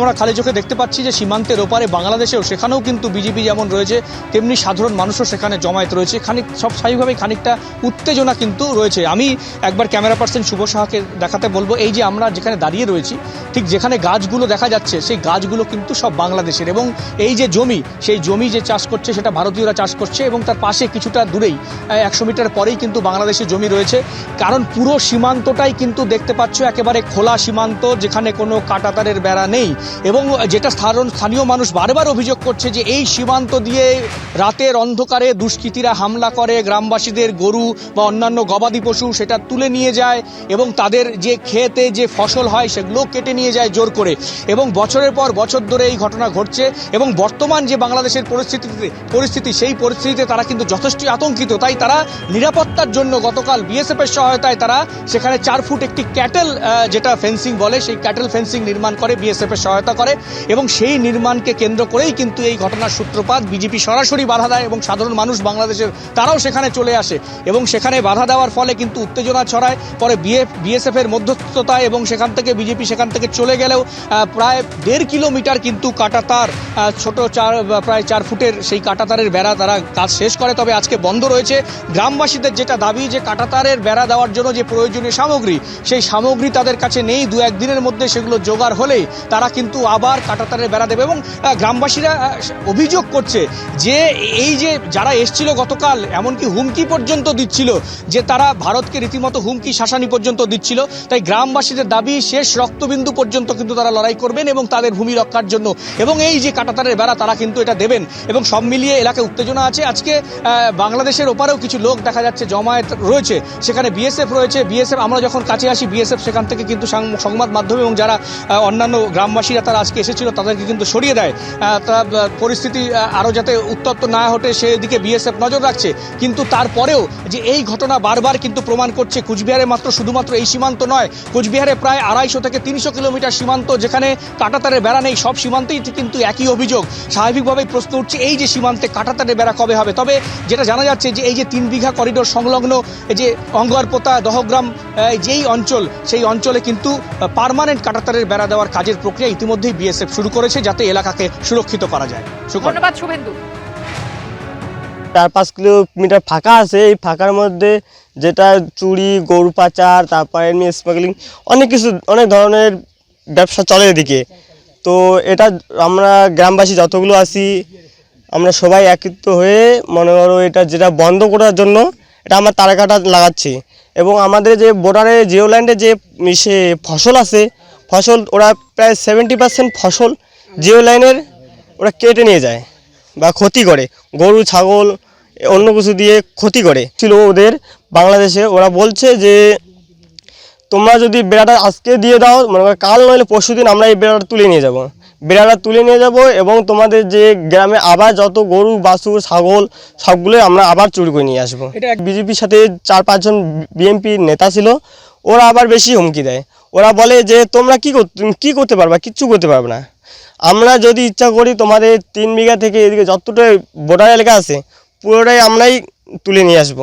আমরা খালি চোখে দেখতে পাচ্ছি যে সীমান্তের ওপারে বাংলাদেশেও সেখানেও কিন্তু বিজেপি যেমন রয়েছে, তেমনি সাধারণ মানুষও সেখানে জমায়েত রয়েছে। খানিক, সব স্বাভাবিকভাবেই খানিকটা উত্তেজনা কিন্তু রয়েছে। আমি একবার ক্যামেরা পার্সন শুভ সাহাকে দেখাতে বলব, এই যে আমরা যেখানে দাঁড়িয়ে রয়েছি, ঠিক যেখানে গাছগুলো দেখা যাচ্ছে, সেই গাছগুলো কিন্তু সব বাংলাদেশের এবং এই যে জমি, সেই জমি যে চাষ করছে, সেটা ভারতীয়রা চাষ করছে এবং তার পাশে কিছুটা দূরেই একশো মিটার পরেই কিন্তু বাংলাদেশের জমি রয়েছে। কারণ পুরো সীমান্তটাই কিন্তু দেখতে পাচ্ছ, একেবারে খোলা সীমান্ত, যেখানে কোনো কাটাতারের বেড়া নেই। এবং যেটা স্থানীয় মানুষ বারবার অভিযোগ করছে যে এই সীমান্ত দিয়ে রাতের অন্ধকারে দুষ্কৃতীরা হামলা করে, গ্রামবাসীদের গরু বা অন্যান্য গবাদি পশু সেটা তুলে নিয়ে যায় এবং তাদের যে খেতে যে ফসল হয় সেগুলো কেটে নিয়ে যায় জোর করে। এবং বছরের পর বছর ধরে এই ঘটনা ঘটছে এবং বর্তমান যে বাংলাদেশের পরিস্থিতিতে পরিস্থিতি, সেই পরিস্থিতিতে তারা কিন্তু যথেষ্ট আতঙ্কিত। তাই তারা নিরাপত্তার জন্য গতকাল বিএসএফ এর সহায়তায় তারা সেখানে চার ফুট একটি ক্যাটেল যেটা ফেন্সিং বলে, সেই ক্যাটেল ফেন্সিং নির্মাণ করে বিএসএফ এর সহায়তা করে এবং সেই নির্মাণকে কেন্দ্র করেই কিন্তু এই ঘটনার সূত্রপাত। বিজেপি সরাসরি বাধা দেয় এবং সাধারণ মানুষ বাংলাদেশের তারাও সেখানে চলে আসে এবং সেখানে বাধা দেওয়ার ফলে কিন্তু উত্তেজনা ছড়ায়। পরে বিএফ বিএসএফ এর মধ্যস্থতায় এবং সেখান থেকে বিজেপি সেখান থেকে চলে গেলেও প্রায় দেড় কিলোমিটার কিন্তু কাটাতার ছোট চার, প্রায় চার ফুটের সেই কাটাতারের বেড়া তারা কাজ শেষ করে। তবে আজকে বন্ধ রয়েছে। গ্রামবাসীদের যেটা দাবি যে কাটাতারের বেড়া দেওয়ার জন্য যে প্রয়োজনীয় সামগ্রী, সেই সামগ্রী তাদের কাছে নেই। দু একদিনের মধ্যে সেগুলো জোগাড় হলেই তারা কিন্তু আবার কাটাতারের বেড়া দেবে এবং গ্রামবাসীরা অভিযোগ করছে যে এই যে যারা এসছিল গতকাল, এমনকি হুমকি পর্যন্ত দিচ্ছিল, যে তারা ভারতকে রীতিমতো হুমকি শাসানি পর্যন্ত দিচ্ছিল, তাই গ্রামবাসীদের দাবি, শেষ রক্তবিন্দু পর্যন্ত কিন্তু তারা লড়াই করবেন এবং তাদের ভূমি রক্ষার জন্য। এবং এই যে কাটাতারের বেড়া, তারা কিন্তু এটা দেবেন। এবং সব মিলিয়ে এলাকায় উত্তেজনা আছে। আজকে বাংলাদেশের ওপারেও কিছু লোক দেখা যাচ্ছে জমায়েত রয়েছে। সেখানে বিএসএফ রয়েছে। বিএসএফ, আমরা যখন কাছে আসি, বিএসএফ সেখান থেকে কিন্তু সংবাদ মাধ্যম এবং যারা অন্যান্য অন্যান্য গ্রামবাসীরা তারা আজকে এসেছিল, তাদেরকে কিন্তু সরিয়ে দেয়। তা পরিস্থিতি আরও যাতে উত্তপ্ত না হটে সেদিকে বিএসএফ নজর রাখছে। কিন্তু তারপরেও যে এই ঘটনা বারবার কিন্তু প্রমাণ করছে, কুচবিহারে মাত্র শুধুমাত্র এই সীমান্ত নয়, কুচবিহারে প্রায় আড়াইশো থেকে তিনশো কিলোমিটার সীমান্ত যেখানে কাটাতারের বেড়া নেই, সব সীমান্তেই কিন্তু একই অভিযোগ। স্বাভাবিকভাবেই প্রশ্ন উঠছে, এই যে সীমান্তে কাটাতারের বেড়া কবে হবে? তবে যেটা জানা যাচ্ছে যে এই যে তিন বিঘা করিডোর সংলগ্ন যে অঙ্গরপোতা দহগ্রাম যেই অঞ্চল, সেই অঞ্চলে কিন্তু পার্মানেন্ট কাটাতারের বেড়া দেওয়ার কাজের প্রক্রিয়া ইতিমধ্যেই বিএসএফ শুরু করেছে যাতে এলাকাকে সুরক্ষিত করা যায়। ধন্যবাদ শুভেন্দু। চার পাঁচ কিলোমিটার ফাঁকা আছে। এই ফাঁকার মধ্যে যেটা চুরি গরু পাচার তারপরে এমনি স্মাগলিং অনেক কিছু অনেক ধরনের ব্যবসা চলে এদিকে। তো এটা আমরা গ্রামবাসী যতগুলো আছি আমরা সবাই একত্রিত হয়ে মনে করো এটা যেটা বন্ধ করার জন্য এটা আমরা তারাকাটা লাগাচ্ছি। এবং আমাদের যে বর্ডারে জিওল্যান্ডে যে সে ফসল আছে ফসল ওরা প্রায় সেভেন্টি পার্সেন্ট ফসল জিও লাইনের ওরা কেটে নিয়ে যায় বা ক্ষতি করে। গরু ছাগল অন্য কিছু দিয়ে ক্ষতি করে। ছিল ওদের বাংলাদেশে ওরা বলছে যে তোমরা যদি বেড়াটা আজকে দিয়ে দাও মনে করো কাল নইলে পরশু দিন আমরা এই বেড়াটা তুলে নিয়ে যাব। বেড়াটা তুলে নিয়ে যাব এবং তোমাদের যে গ্রামে আবার যত গরু বাছুর ছাগল সবগুলোই আমরা আবার চুরি করে নিয়ে আসব। এটা এক- বিজেপির সাথে চার পাঁচজন বিএনপি নেতা ছিল ওরা আবার বেশি হুমকি দেয়। ওরা বলে যে, তোমরা কি কি করতে পারবা? কিচ্ছু করতে পারবে না। আমরা যদি ইচ্ছা করি তোমাদের তিন বিঘা থেকে এদিকে যতটাই বর্ডার এলাকা আছে, পুরোটাই আমরাই তুলে নিয়ে আসব।